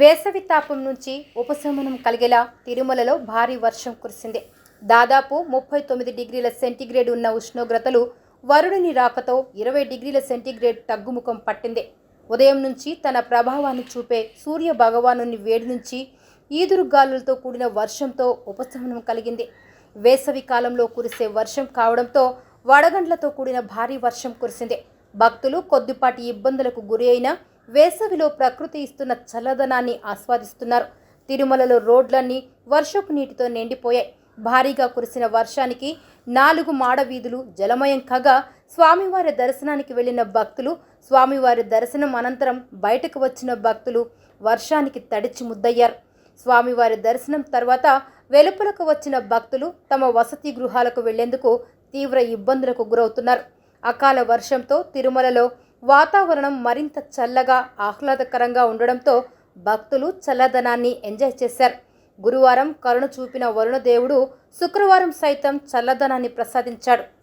వేసవి తాపం నుంచి ఉపశమనం కలిగేలా తిరుమలలో భారీ వర్షం కురిసింది. దాదాపు ముప్పై తొమ్మిది డిగ్రీల సెంటీగ్రేడ్ ఉన్న ఉష్ణోగ్రతలు వరుణుని రాకతో ఇరవై డిగ్రీల సెంటీగ్రేడ్ తగ్గుముఖం పట్టింది. ఉదయం నుంచి తన ప్రభావాన్ని చూపే సూర్య భగవాను వేడి నుంచి ఈదురుగాలులతో కూడిన వర్షంతో ఉపశమనం కలిగింది. వేసవి కాలంలో కురిసే వర్షం కావడంతో వడగండ్లతో కూడిన భారీ వర్షం కురిసింది. భక్తులు కొద్దిపాటి ఇబ్బందులకు గురి అయినా వేసవిలో ప్రకృతి ఇస్తున్న చల్లదనాన్ని ఆస్వాదిస్తున్నారు. తిరుమలలో రోడ్లన్నీ వర్షపు నీటితో నిండిపోయాయి. భారీగా కురిసిన వర్షానికి నాలుగు మాడ వీధులు జలమయం కాగా స్వామివారి దర్శనానికి వెళ్ళిన భక్తులు స్వామివారి దర్శనం అనంతరం బయటకు వచ్చిన భక్తులు వర్షానికి తడిచి ముద్దయ్యారు. స్వామివారి దర్శనం తర్వాత వెలుపలకు వచ్చిన భక్తులు తమ వసతి గృహాలకు వెళ్ళేందుకు తీవ్ర ఇబ్బందులకు గురవుతున్నారు. అకాల వర్షంతో తిరుమలలో వాతావరణం మరింత చల్లగా ఆహ్లాదకరంగా ఉండడంతో భక్తులు చల్లదనాన్ని ఎంజాయ్ చేశారు. గురువారం కరుణ చూపిన వరుణదేవుడు శుక్రవారం సైతం చల్లదనాన్ని ప్రసాదించాడు.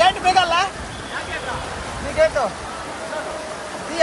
ಗೇಟ್ ಬೇಕಲ್ಲ? ಈ ಗೇಟು. ಈಗ